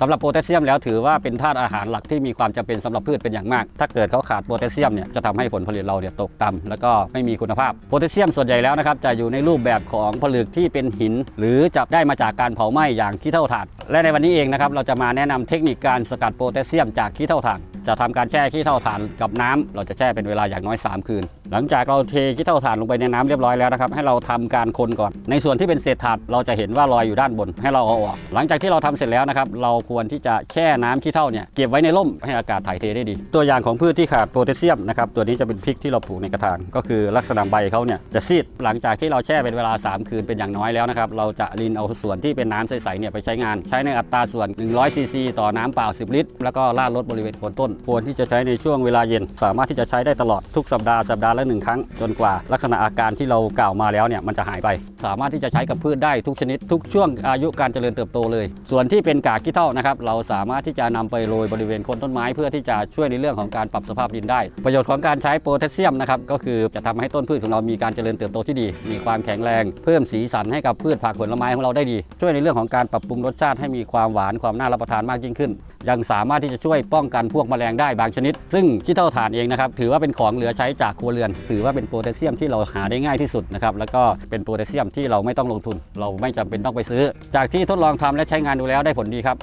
สำหรับโพแทสเซียมแล้วถือว่าเป็นธาตุอาหารหลักที่มีความจำเป็นสำหรับพืชเป็นอย่างมาก ถ้าเกิดเขาขาดโพแทสเซียมเนี่ยจะทำให้ผลผลิตเราเนี่ยตกต่ำแล้วก็ไม่มีคุณภาพโพแทสเซียมส่วนใหญ่แล้วนะครับจะอยู่ในรูปแบบของผลึกที่เป็นหิน หรือจะได้มาจากการเผาไหม้อย่างขี้เถ้าถ่าน และในวันนี้เองนะครับเราจะมาแนะนำเทคนิคการสกัดโพแทสเซียมจากขี้เถ้าถ่าน จะทำการแช่ขี้เถ้าถ่านกับน้ำเราจะแช่เป็นเวลาอย่างน้อย 3 คืน หลังจากเราเทขี้เถ้าถ่านลงไปในน้ำเรียบร้อยแล้วนะครับให้เราทำการคนก่อน ในส่วนที่เป็นเศษถ่านเราจะเห็นว่าลอยอยู่ด้านบน ให้เราเอาออก หลังจากที่เราทำเสร็จแล้วนะครับเราควรที่จะแช่น้ำขี้เถ้าเนี่ยเก็บไว้ในร่มให้อากาศถ่ายเทได้ดี ตัวอย่างของพืชที่ขาดโพแทสเซียมนะครับตัวนี้จะเป็นพริกที่เราปลูกในกระถางก็คือลักษณะใบเขาเนี่ยจะซีดหลังจากที่เราแช่เป็นเวลา 3 คืนเป็นอย่างน้อยแล้วนะครับเราจะรินเอาส่วนที่เป็นน้ำใสๆเนี่ยไปใช้งาน ใช้ในอัตราส่วน 100ซีซีต่อน้ำเปล่า 10 ลิตร แล้วก็ราดรถบริเวณโคนต้นควรที่จะใช้ในช่วงเวลาเย็น สามารถที่จะใช้ได้ตลอดทุกสัปดาห์สัปดาห์ละหนึ่งครั้ง จนกว่าลักษณะอาการที่เรากล่าวมาแล้วเนี่ยมันจะหายไป สามารถที่จะใช้กับพืชได้ทุกชนิด ทุกช่วงอายุการเจริญเติบโตเลย ส่วนที่เป็นกากขี้เถ้านะครับเราสามารถที่จะนำไปโรยบริเวณคนต้นไม้ เพื่อที่จะช่วยในเรื่องของการปรับสภาพดินได้ ประโยชน์ของการใช้โพแทสเซียมนะครับก็คือจะทำให้ต้นพืชของเรามีการเจริญเติบโตที่ดี มีความแข็งแรง เพิ่มสีสันให้กับพืชผักผลไม้ของเราได้ดี ช่วยในเรื่องของการปรับปรุงรสชาติให้มีความหวานความน่ารับประทานมากยิ่งขึ้น ยังสามารถที่จะช่วยป้องกันพวกแมลงได้บางชนิด ซึ่งขี้เถ้าถ่านเองนะครับถือว่าเป็นของเหลือใช้จากครัวเรือนถือว่าเป็นโพแทสเซียมที่เราหาได้ง่ายที่สุดนะครับแล้วก็เป็นโพแทสเซียมที่เราไม่ต้องลงทุน เราไม่จำเป็นต้องไปซื้อ จากที่ทดลองทำและใช้งานดูแล้วได้ผลดีครับ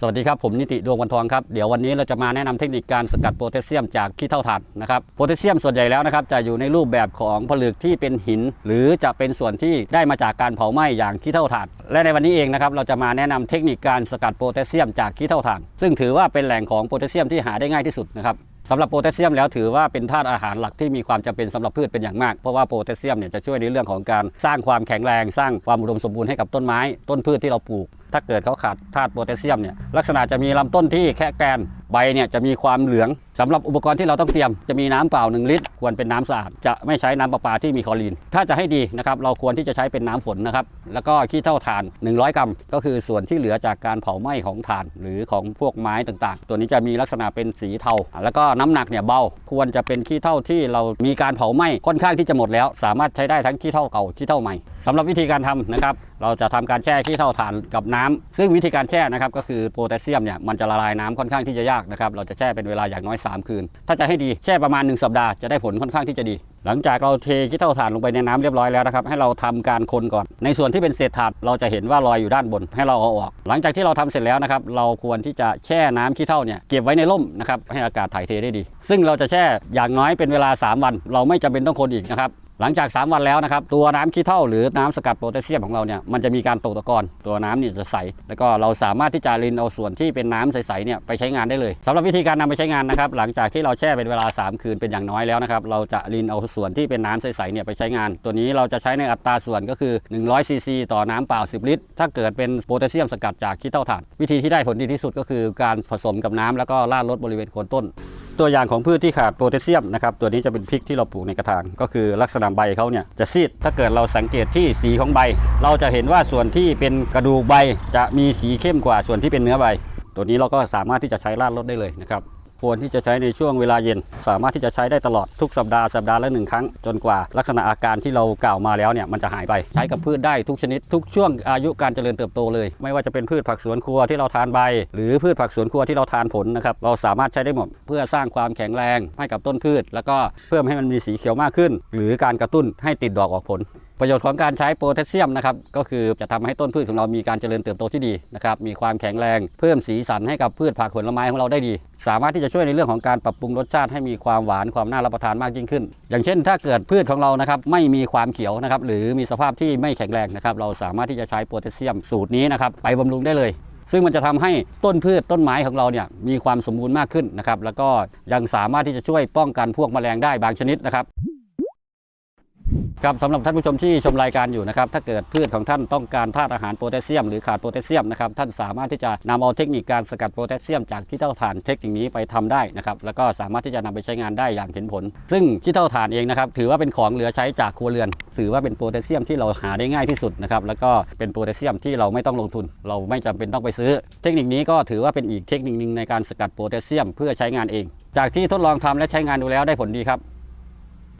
สวัสดีครับ ผมนิติดวงวันทองครับ เดี๋ยววันนี้เราจะมาแนะนำเทคนิคการสกัดโพแทสเซียมจากขี้เถ้าถ่านนะครับโพแทสเซียมส่วนใหญ่แล้วนะครับจะอยู่ในรูปแบบของผลึกที่เป็นหิน หรือจะเป็นส่วนที่ได้มาจากการเผาไหม้อย่างขี้เถ้าถ่าน และในวันนี้เองนะครับเราจะมาแนะนำเทคนิคการสกัดโพแทสเซียมจากขี้เถ้าถ่าน ซึ่งถือว่าเป็นแหล่งของโพแทสเซียมที่หาได้ง่ายที่สุดนะครับสำหรับโพแทสเซียมแล้วถือว่าเป็นธาตุอาหารหลักที่มีความจำเป็นสำหรับพืชเป็นอย่างมาก เพราะว่าโพแทสเซียมเนี่ยจะช่วยในเรื่องของการสร้างความแข็งแรง สร้างความอุดมสมบูรณ์ให้กับต้นไม้ต้นพืชที่เราปลูก ถ้าเกิดเขาขาดธาตุโพแทสเซียมเนี่ยลักษณะจะมีลำต้นที่แค่แกน ใบเนี่ยจะมีความเหลืองสำหรับอุปกรณ์ที่เราต้องเตรียมจะมีน้ำเปล่า 1 ลิตร ควรเป็นน้ำสะอาดจะไม่ใช้น้ำประปาที่มีคลอรีน ถ้าจะให้ดีนะครับเราควรที่จะใช้เป็นน้ำฝนนะครับแล้วก็ขี้เถ้าถ่าน 100 กรัม ก็คือส่วนที่เหลือจากการเผาไหม้ของถ่าน หรือของพวกไม้ต่างๆ ตัวนี้จะมีลักษณะเป็นสีเทา แล้วก็น้ำหนักเนี่ยเบาควรจะเป็นขี้เถ้าที่เรามีการเผาไหม้ค่อนข้างที่จะหมดแล้ว สามารถใช้ได้ทั้งขี้เถ้าเก่าขี้เถ้าใหม่สำหรับวิธีการทำนะครับเราจะทำการแช่ขี้เถ้าถ่านกับน้ำซึ่งวิธีการแช่นะครับก็คือโพแทสเซียมเนี่ยมันจะละลายน้ำค่อนข้างที่จะยากนะครับเราจะแช่เป็นเวลาอย่างน้อย 3 คืน ถ้าจะให้ดีแช่ประมาณ 1 สัปดาห์จะได้ผลค่อนข้างที่จะดี หลังจากเราเทขี้เถ้าถ่านลงไปในน้ำเรียบร้อยแล้วนะครับให้เราทำการคนก่อน ในส่วนที่เป็นเศษถ่านเราจะเห็นว่าลอยอยู่ด้านบน ให้เราเอาออก หลังจากที่เราทำเสร็จแล้วนะครับเราควรที่จะแช่น้ำขี้เถ้าเนี่ยเก็บไว้ในร่มนะครับให้อากาศถ่ายเทได้ดี ซึ่งเราจะแช่อย่างน้อยเป็นเวลา 3 วัน เราไม่จำเป็นต้องคนอีกนะครับ หลังจาก 3 วันแล้วนะครับ ตัวน้ำขี้เถ้าหรือน้ำสกัดโพแทสเซียมของเราเนี่ยมันจะมีการตกตะกอนตัวน้ำเนี่ยจะใส แล้วก็เราสามารถที่จะรินเอาส่วนที่เป็นน้ำใสๆเนี่ยไปใช้งานได้เลยสำหรับวิธีการนำไปใช้งานนะครับ หลังจากที่เราแช่เป็นเวลา 3 คืนเป็นอย่างน้อยแล้วนะครับ เราจะรินเอาส่วนที่เป็นน้ำใสๆเนี่ยไปใช้งาน ตัวนี้เราจะใช้ในอัตราส่วนก็คือ100ซีซีต่อน้ำเปล่า 10 ลิตร ถ้าเกิดเป็นโพแทสเซียมสกัดจากขี้เถ้าถ่านวิธีที่ได้ผลดีที่สุดก็คือการผสมกับน้ำแล้วก็ราดรดบริเวณโคนต้น ตัวอย่างของพืชที่ขาดโพแทสเซียมนะครับตัวนี้จะเป็นพริกที่เราปลูกในกระถางก็คือลักษณะใบเขาเนี่ยจะซีดถ้าเกิดเราสังเกตที่สีของใบ เราจะเห็นว่าส่วนที่เป็นกระดูกใบจะมีสีเข้มกว่าส่วนที่เป็นเนื้อใบ ตัวนี้เราก็สามารถที่จะใช้ราดรดได้เลยนะครับ ควรที่จะใช้ในช่วงเวลาเย็น สามารถที่จะใช้ได้ตลอดทุกสัปดาห์สัปดาห์ละหนึ่งครั้ง จนกว่าลักษณะอาการที่เรากล่าวมาแล้วเนี่ยมันจะหายไปใช้กับพืชได้ทุกชนิด ทุกช่วงอายุการเจริญเติบโตเลย ไม่ว่าจะเป็นพืชผักสวนครัวที่เราทานใบ หรือพืชผักสวนครัวที่เราทานผลนะครับเราสามารถใช้ได้หมด เพื่อสร้างความแข็งแรงให้กับต้นพืช แล้วก็เพิ่มให้มันมีสีเขียวมากขึ้น หรือการกระตุ้นให้ติดดอกออกผล ประโยชน์ของการใช้โพแทสเซียมนะครับก็คือจะทำให้ต้นพืชของเรามีการเจริญเติบโตที่ดีนะครับมีความแข็งแรงเพิ่มสีสันให้กับพืชผักผลไม้ของเราได้ดี สามารถที่จะช่วยในเรื่องของการปรับปรุงรสชาติให้มีความหวานความน่ารับประทานมากยิ่งขึ้น อย่างเช่น ถ้าเกิดพืชของเรานะครับไม่มีความเขียวนะครับหรือมีสภาพที่ไม่แข็งแรงนะครับเราสามารถที่จะใช้โพแทสเซียมสูตรนี้นะครับไปบำรุงได้เลยซึ่งมันจะทำให้ต้นพืชต้นไม้ของเราเนี่ยมีความสมบูรณ์มากขึ้นนะครับแล้วก็ยังสามารถที่จะช่วยป้องกันพวกแมลงได้บางชนิดนะครับ ครับสำหรับท่านผู้ชมที่ชมรายการอยู่นะครับถ้าเกิดพืชของท่านต้องการธาตุอาหารโพแทสเซียมหรือขาดโพแทสเซียมนะครับท่านสามารถที่จะนำเอาเทคนิคการสกัดโพแทสเซียมจากขี้เถ้าถ่านเทคนิคนี้ไปทำได้นะครับแล้วก็สามารถที่จะนำไปใช้งานได้อย่างเห็นผล ซึ่งขี้เถ้าถ่านเองนะครับถือว่าเป็นของเหลือใช้จากครัวเรือน ถือว่าเป็นโพแทสเซียมที่เราหาได้ง่ายที่สุดนะครับแล้วก็เป็นโพแทสเซียมที่เราไม่ต้องลงทุน เราไม่จำเป็นต้องไปซื้อ เทคนิคนี้ก็ถือว่าเป็นอีกเทคนิคหนึงในการสกัดโพแทสเซียม เพื่อใช้งานเอง จากที่ทดลองทำและใช้งานดูแล้วได้ผลดีครับ